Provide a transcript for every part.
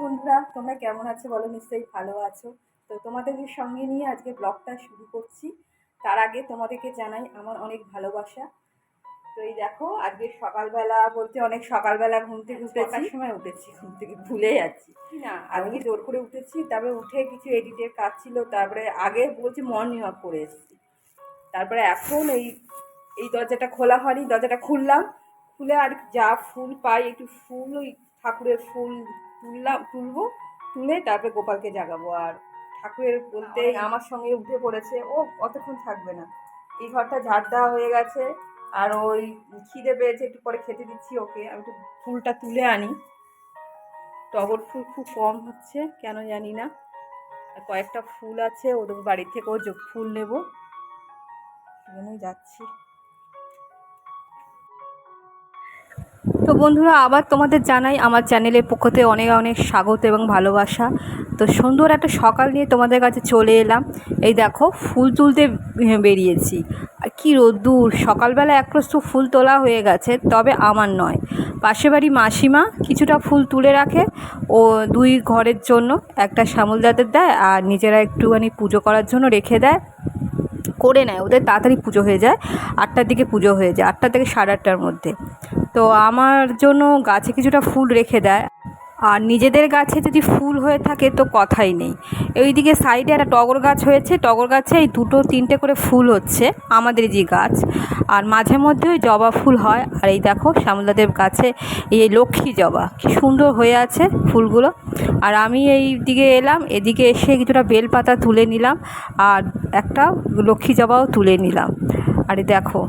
বন্ধুরা তোমরা কেমন আছো বলো? নিশ্চয়ই ভালো আছো। তো তোমাদের সঙ্গে নিয়ে আজকে ব্লগটা শুরু করছি। তার আগে তোমাদেরকে জানাই আমার অনেক ভালোবাসা। তো এই দেখো আজকে সকালবেলা বলতে অনেক সকালবেলা ঘুম থেকে উঠেছি। সময় উঠেছি। ঘুম থেকে ভুলে যাচ্ছি। না? আজকে জোর করে উঠেছি তারপরে উঠে কিছু এডিটের কাজ ছিল তারপরে আগে বলছি মর্নিং ওয়াক করে এসেছি। তারপরে এখন এই এই দরজাটা খোলা হয়নি দরজাটা খুললাম। খুলে আর যা ফুল পাই একটু ফুল ওই ঠাকুরের ফুল তুললাম তুলবো তুলে তারপরে গোপালকে জাগাবো। আর ঠাকুরের বলতে আমার সঙ্গে উঠে পড়েছে। ও অতক্ষণ থাকবে না। এই ঘরটা ঝাড় দেওয়া হয়ে গেছে। আর ওই খিদে পেয়েছে একটু পরে খেতে দিচ্ছি ওকে। আমি একটু ফুলটা তুলে আনি। টগর ফুল খুব কম হচ্ছে কেন জানি না। আর কয়েকটা ফুল আছে ওদের বাড়ি থেকেও যোগ ফুল নেব। সেজন্যই যাচ্ছি। তো বন্ধুরা, আবার তোমাদের জানাই আমার চ্যানেলের পক্ষ থেকে অনেক অনেক স্বাগত এবং ভালোবাসা। তো সুন্দর একটা সকাল নিয়ে তোমাদের কাছে চলে এলাম। এই দেখো, ফুল তুলতে বেরিয়েছি। কী রোদ্দুর, সকালবেলা এক ফুল তোলা হয়ে গেছে, তবে আমার নয়। পাশে বাড়ি মাসিমা কিছুটা ফুল তুলে রাখে, ও দুই ঘরের জন্য, একটা শ্যামলদাদের দেয় আর নিজেরা একটুখানি পুজো করার জন্য রেখে দেয়। করে নেয়। ওদের তাড়াতাড়ি পুজো হয়ে যায়। আটটার দিকে পুজো হয়ে যায়। আটটা থেকে সাড়ে আটটার মধ্যে। তো আমার জন্য গাছে কিছুটা ফুল রেখে দেয়। আর নিজেদের গাছে যদি ফুল হয়ে থাকে তো কথাই নেই। ওইদিকে সাইডে একটা টগর গাছ হয়েছে। টগর গাছে এই দুটো তিনটে করে ফুল হচ্ছে আমাদের যে গাছ। আর মাঝে মধ্যে ওই জবা ফুল হয়। আর এই দেখো শ্যামলাদেব গাছে এই লক্ষ্মী জবা, কি সুন্দর হয়ে আছে ফুলগুলো। আর আমি এই দিকে এলাম, এদিকে এসে কিছুটা বেলপাতা তুলে নিলাম আর একটা লক্ষ্মী জবাও তুলে নিলাম। আর দেখো,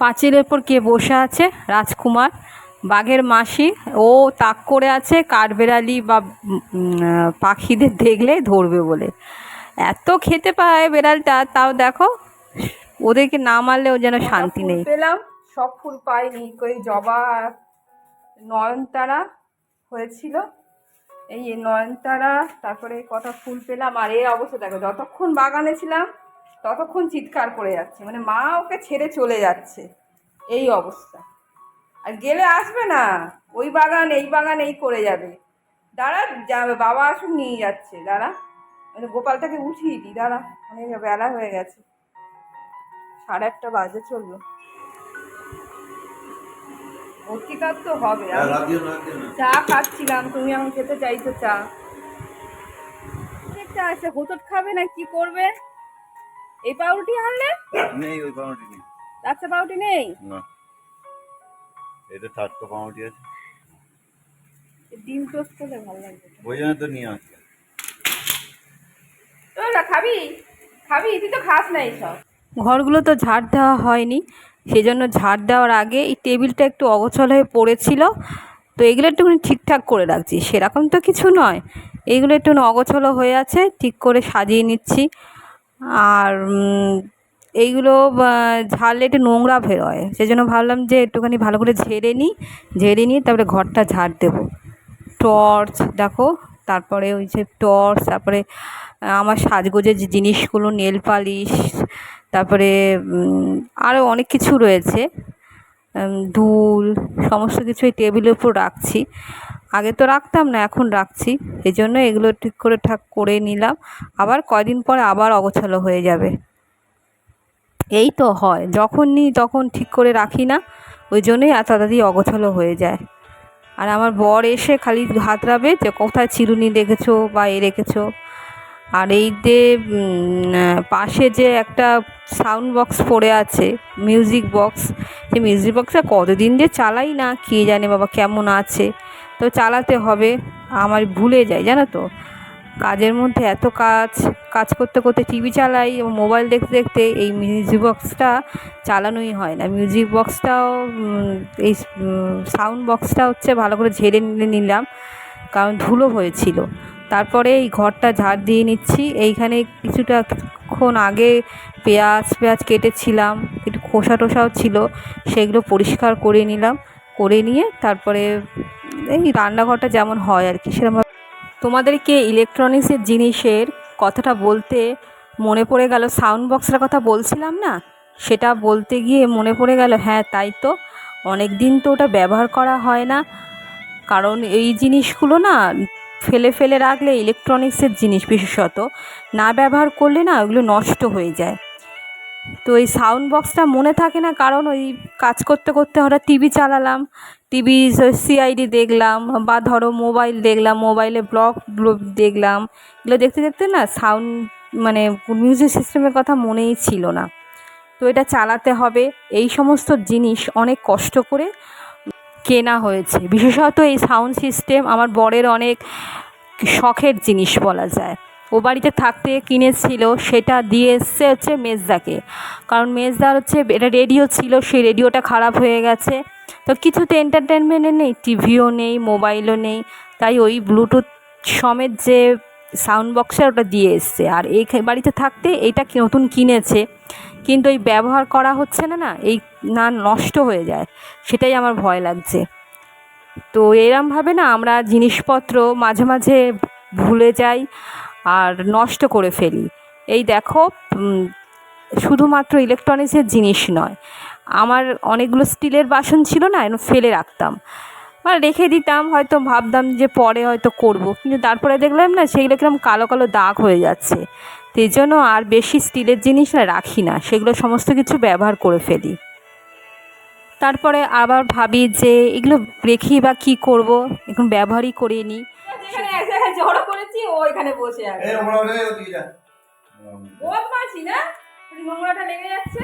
পাঁচিলের ওপর কে বসে আছে? রাজকুমার। বাঘের মাসি ও তাক করে আছে কাঠবেড়ালি বা পাখিদের দেখলে ধরবে বলে। এত খেতে পায় বেড়ালটা তাও দেখো ওদেরকে না মারলেও যেন শান্তি নেই। পেলাম সব ফুল পাইনি কই জবা নয়নতারা হয়েছিল। এই নয়নতারা তারপরে কটা ফুল পেলাম আর এই অবস্থা দেখো যতক্ষণ বাগানে ছিলাম ততক্ষণ চিৎকার করে যাচ্ছে মানে মা ওকে ছেড়ে চলে যাচ্ছে এই অবস্থা। আর গেলে আসবে না। ওই বাগান এই বাগান এই করে যাবে। দাঁড়া যাবে বাবা আসুন নিয়ে যাচ্ছে। দাঁড়া। মানে গোপালটাকে উঠিয়ে দিই দাঁড়া। অনেক বেলা হয়ে গেছে। সাড়ে আটটা বাজে চলল অতিকার তো হবে। হ্যাঁ। চা খাচ্ছিলাম তুমি এখন খেতে চাইছো চা। চা আছে হোঁচট খাবে না কি করবে? এই পাউরুটি আনলে? নেই ওই পাউরুটি নেই। আচ্ছা পাউরুটি নেই? না। এটা টাটকা পাউরুটি আছে। ডিম টোস্ট করলে ভালো লাগবে। ওই জন্য তো নিয়ে আসছে তো না খাবি? খাবি? তুই তো খাস না সব ঘরগুলো তো ঝাড় দেওয়া হয়নি সেই জন্য ঝাড় দেওয়ার আগে এই টেবিলটা একটু অগোছল হয়ে পড়েছিল। তো এগুলো একটুখানি ঠিকঠাক করে রাখছি সেরকম তো কিছু নয়। এইগুলো একটু অগোছলো হয়ে আছে ঠিক করে সাজিয়ে নিচ্ছি। আর এইগুলো ঝাড়লে একটু নোংরা বেরোয়। সেই জন্য ভাবলাম যে একটুখানি ভালো করে ঝেড়ে নিই, ঝেড়ে নিয়ে তারপরে ঘরটা ঝাড় দেবো। টর্চ, দেখো, তারপরে ওই যে টর্চ, তারপরে আমার সাজগোজের যে জিনিসগুলো, নেল পালিশ, তারপরে আরও অনেক কিছু রয়েছে। দুল, সমস্ত কিছু এই টেবিলের উপর রাখছি। আগে তো রাখতাম না, এখন রাখছি। এই জন্য এগুলো ঠিক করে ঠাক করে নিলাম। আবার কয়দিন পরে আবার অগোছালো হয়ে যাবে। এই তো হয় যখন নিই তখন ঠিক করে রাখি না, ওই জন্যই এত তাড়াতাড়ি অগোছালো হয়ে যায়। আর আমার বর এসে খালি হাতড়াবে যে, কোথায় চিরুনি রেখেছো বা এ রেখেছো? আর এই যে পাশে যে একটা সাউন্ড বক্স পড়ে আছে মিউজিক বক্স সেই মিউজিক বক্সটা কতদিন যে চালাই না, কে জানে বাবা কেমন আছে। তো চালাতে হবে, আমার ভুলে যায়, জানো তো? কাজের মধ্যে এত কাজ কাজ করতে করতে টিভি চালাই এবং মোবাইল দেখতে দেখতে এই মিউজিক বক্সটা চালানোই হয় না। মিউজিক বক্সটাও এই সাউন্ড বক্সটা হচ্ছে ভালো করে ঝেড়ে নিলে নিলাম, কারণ ধুলো হয়েছিল। তারপরে এই ঘরটা ঝাড় দিয়ে নিচ্ছি। এইখানে কিছুটা কিছুটাক্ষণ আগে পেঁয়াজ পেঁয়াজ কেটেছিলাম, একটু খোসা টোসাও ছিল, সেগুলো পরিষ্কার করে নিলাম, করে নিয়ে তারপরে এই রান্নাঘরটা যেমন হয় আর কি সেরকম তোমাদেরকে ইলেকট্রনিক্সের জিনিসের কথাটা বলতে মনে পড়ে গেল সাউন্ড বক্সের কথা বলছিলাম না? সেটা বলতে গিয়ে মনে পড়ে গেল হ্যাঁ তাই তো। অনেক দিন তো ওটা ব্যবহার করা হয় না। কারণ এই জিনিসগুলো না ফেলে ফেলে রাখলে ইলেকট্রনিক্সের জিনিস বিশেষত, না ব্যবহার করলে না ওগুলো নষ্ট হয়ে যায়। তো এই সাউন্ড বক্সটা মনে থাকে না, কারণ ওই কাজ করতে করতে হঠাৎ টিভি চালালাম টিভি সিআইডি দেখলাম বা ধরো মোবাইল দেখলাম, মোবাইলে ব্লগগুলো দেখলাম, এগুলো দেখতে দেখতে না সাউন্ড মানে মিউজিক সিস্টেমের কথা মনেই ছিল না। তো এটা চালাতে হবে, এই সমস্ত জিনিস অনেক কষ্ট করে কেনা হয়েছে। বিশেষত এই সাউন্ড সিস্টেম আমার বরের অনেক শখের জিনিস বলা যায়। ও বাড়িতে থাকতে কিনেছিল, সেটা দিয়ে এসছে হচ্ছে মেজদাকে। কারণ মেজদার হচ্ছে, এটা রেডিও ছিল, সেই রেডিওটা খারাপ হয়ে গেছে। তো কিছুতে এন্টারটেনমেন্টে নেই টিভিও নেই মোবাইলও নেই। তাই ওই ব্লুটুথ সমেত যে সাউন্ড বক্সের ওটা দিয়ে এসছে। আর এই বাড়িতে থাকতে এইটা কি- নতুন কিনেছে, কিন্তু এই ব্যবহার করা হচ্ছে না না, এই না নষ্ট হয়ে যায়। সেটাই আমার ভয় লাগছে। তো এরমভাবে না আমরা জিনিসপত্র মাঝে মাঝে ভুলে যাই আর নষ্ট করে ফেলি। এই দেখো শুধুমাত্র ইলেকট্রনিক্সের জিনিস নয় আমার অনেকগুলো স্টিলের বাসন ছিল না ফেলে রাখতাম। মানে রেখে দিতাম হয়তো ভাবতাম যে পরে হয়তো করব। কিন্তু তারপরে দেখলাম না সেগুলো কিরম কালো কালো দাগ হয়ে যাচ্ছে। তো এই জন্য আর বেশি স্টিলের জিনিস না রাখি না সেগুলো সমস্ত কিছু ব্যবহার করে ফেলি। তারপরে আবার ভাবি যে এগুলো রেখেই বা কী করব এখন ব্যবহারই করে নিই যেখানে জড়ো করেছি ও এখানে বসে আছে। না লেগে যাচ্ছে।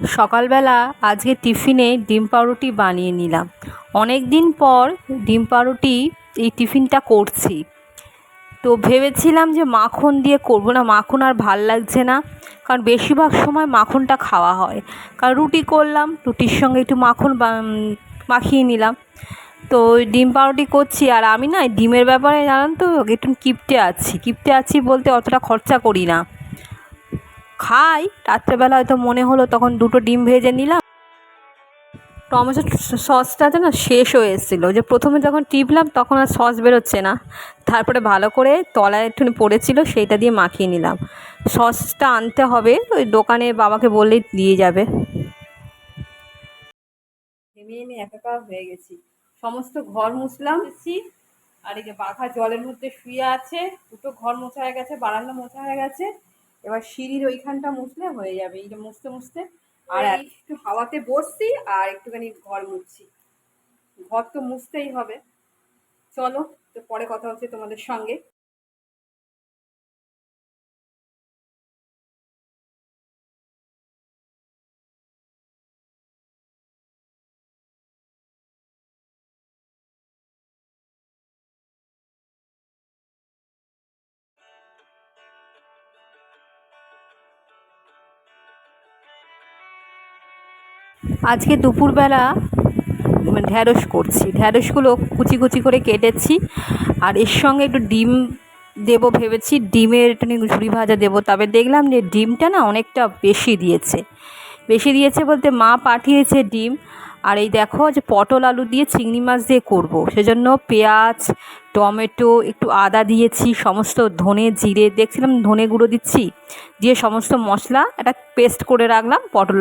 সকালবেলা আজকে টিফিনে ডিম পাউরুটি বানিয়ে নিলাম। অনেক দিন পর ডিম পাউরুটি এই টিফিনটা করছি। তো ভেবেছিলাম যে মাখন দিয়ে করব না, মাখন আর ভালো লাগছে না। কারণ বেশিরভাগ সময় মাখনটা খাওয়া হয়। কারণ রুটি করলাম, রুটির সঙ্গে একটু মাখন মাখিয়ে নিলাম। তো ডিম পাউরুটি করছি, আর আমি না ডিমের ব্যাপারে জানান তো, একটু কিপটে আছি। কিপটে আছি বলতে অতটা খরচা করি না। খাই, রাত্রেবেলা হয়তো মনে হলো তখন দুটো ডিম ভেজে নিলাম। টমেটো সসটাতে না শেষ হয়ে এসেছিল। যে প্রথমে যখন টিপলাম তখন আর সস বেরোচ্ছে না। তারপরে ভালো করে তলায় একটুখানি পড়েছিল, সেইটা দিয়ে মাখিয়ে নিলাম। সসটা আনতে হবে, ওই দোকানে বাবাকে বললেই দিয়ে যাবে। একাকার হয়ে গেছি। সমস্ত ঘর মুছলাম আর এই যে বাঘা জলের মধ্যে শুয়ে আছে, দুটো ঘর মোছা হয়ে গেছে, বারান্দা মোছা হয়ে গেছে। এবার সিঁড়ির ওইখানটা মুছলে হয়ে যাবে। এইটা মুছতে মুছতে আর একটু হাওয়াতে বসছি আর একটুখানি ঘর মুছছি। ঘর তো মুছতেই হবে। চলো তো পরে কথা হচ্ছে তোমাদের সঙ্গে। আজকে দুপুরবেলা ঢ্যাঁড়স করছি। ঢ্যাঁড়সগুলো কুচি কুচি করে কেটেছি। আর এর সঙ্গে একটু ডিম দেব ভেবেছি। ডিমের একটু ঝুড়ি ভাজা দেবো। তবে দেখলাম যে ডিমটা না অনেকটা বেশি দিয়েছে। বেশি দিয়েছে বলতে মা পাঠিয়েছে ডিম। আর এই দেখো যে পটল আলু দিয়ে চিংড়ি মাছ দিয়ে করব। সেজন্য পেঁয়াজ, টমেটো, একটু আদা দিয়েছি, সমস্ত ধনে জিরে, দেখছিলাম ধনে গুঁড়ো দিচ্ছি। দিয়ে সমস্ত মশলা একটা পেস্ট করে রাখলাম, পটল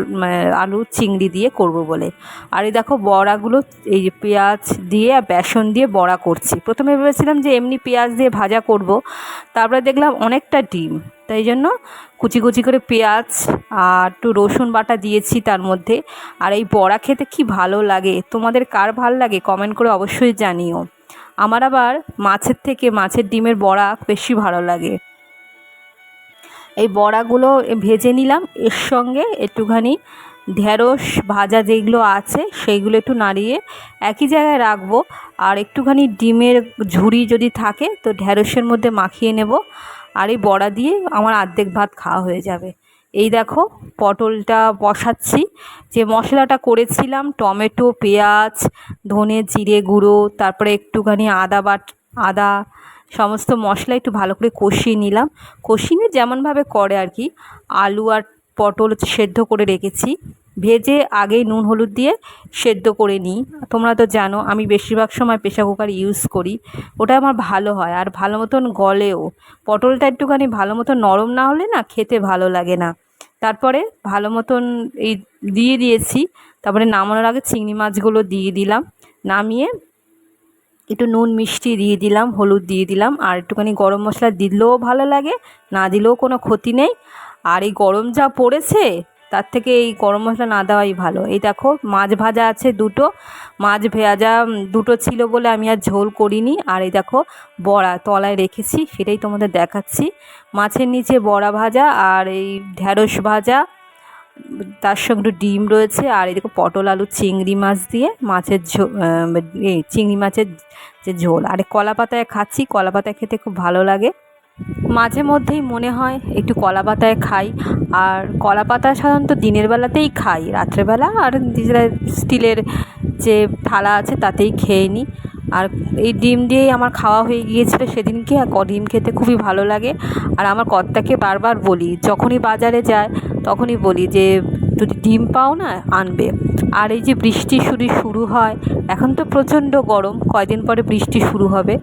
আলু, চিংড়ি দিয়ে করব বলে। আর এই দেখো বড়াগুলো, এই যে পেঁয়াজ দিয়ে আর বেসন দিয়ে বড়া করছি। প্রথমে ভেবেছিলাম যে এমনি পেঁয়াজ দিয়ে ভাজা করব। তারপরে দেখলাম অনেকটা ডিম। তাই জন্য কুচি কুচি করে পেঁয়াজ আর একটু রসুন বাটা দিয়েছি তার মধ্যে। আর এই বড়া খেতে কি ভালো লাগে? তোমাদের কার ভালো লাগে? কমেন্ট করে অবশ্যই জানিও। আমার আবার মাছের থেকে মাছের ডিমের বড়া বেশি ভালো লাগে। এই বড়াগুলো ভেজে নিলাম। এর সঙ্গে একটুখানি ঢ্যাঁড়স ভাজা যেগুলো আছে, সেইগুলো একটু নাড়িয়ে একই জায়গায় রাখব। আর একটুখানি ডিমের ঝুড়ি যদি থাকে, তো ঢ্যাঁড়সের মধ্যে মাখিয়ে নেব। আর এই বড়া দিয়ে আমার অর্ধেক ভাত খাওয়া হয়ে যাবে। এই দেখো, পটলটা বসাচ্ছি। যে মশলাটা করেছিলাম, টমেটো, পেঁয়াজ, ধনে জিরে গুঁড়ো, তারপরে একটুখানি আদা বাট, আদা সমস্ত মশলা একটু ভালো করে কষিয়ে নিলাম। কষিয়ে যেমনভাবে করে আর কি, আলু আর পটল সেদ্ধ করে রেখেছি। ভেজে আগেই নুন, হলুদ দিয়ে সেদ্ধ করে নিই। তোমরা তো জানো, আমি বেশিরভাগ সময় প্রেশার কুকার ইউজ করি। ওটা আমার ভালো হয় আর ভালো মতন গলেও। পটলটা একটুখানি ভালো মতন নরম না হলে না খেতে ভালো লাগে না। তারপরে ভালো মতন এই দিয়ে দিয়েছি। তারপরে নামানোর আগে চিংড়ি মাছগুলো দিয়ে দিলাম। নামিয়ে একটু নুন, মিষ্টি দিয়ে দিলাম, হলুদ দিয়ে দিলাম। আর একটুখানি গরম মশলা দিলেও ভালো লাগে, না দিলেও কোনো ক্ষতি নেই। আর এই গরম যা পড়েছে তার থেকে এই গরম মশলা না দেওয়াই ভালো। এই দেখো, মাছ ভাজা আছে দুটো। মাছ ভাজা দুটো ছিল বলে আমি আর ঝোল করিনি। আর এই দেখো, বড়া তলায় রেখেছি, সেটাই তোমাদের দেখাচ্ছি। মাছের নিচে বড়া ভাজা আর এই ঢ্যাঁড়স ভাজা, তার সঙ্গে একটু ডিম রয়েছে। আর এদিকে পটল, আলু, চিংড়ি মাছ দিয়ে মাছের ঝোল এই চিংড়ি মাছের যে ঝোল। আর কলা পাতায় খাচ্ছি কলা পাতায় খেতে খুব ভালো লাগে। মাঝে মধ্যেই মনে হয় একটু কলা পাতায় খাই। আর কলা পাতা সাধারণত দিনের বেলাতেই খাই রাত্রেবেলা আর স্টিলের যে থালা আছে তাতেই খেয়ে নিই আর এই ডিম দিয়েই আমার খাওয়া হয়ে গিয়েছিল সেদিনকে, আর ডিম খেতে খুবই ভালো লাগে। আর আমার কর্তাকে বারবার বলি, যখনই বাজারে যায় তখনই বলি যে যদি ডিম পাও না, আনবে। আর এই যে বৃষ্টি শুরু শুরু হয়, এখন তো প্রচণ্ড গরম, কয়দিন পরে বৃষ্টি শুরু হবে,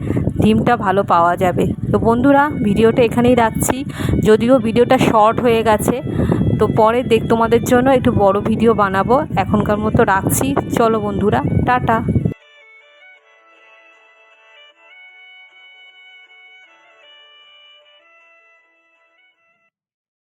ডিমটা ভালো পাওয়া যাবে। তো বন্ধুরা, ভিডিওটা এখানেই রাখছি। যদিও ভিডিওটা শর্ট হয়ে গেছে, তো পরে দেখ, তোমাদের জন্য একটু বড় ভিডিও বানাবো। এখনকার মতো রাখছি। চলো বন্ধুরা, টাটা।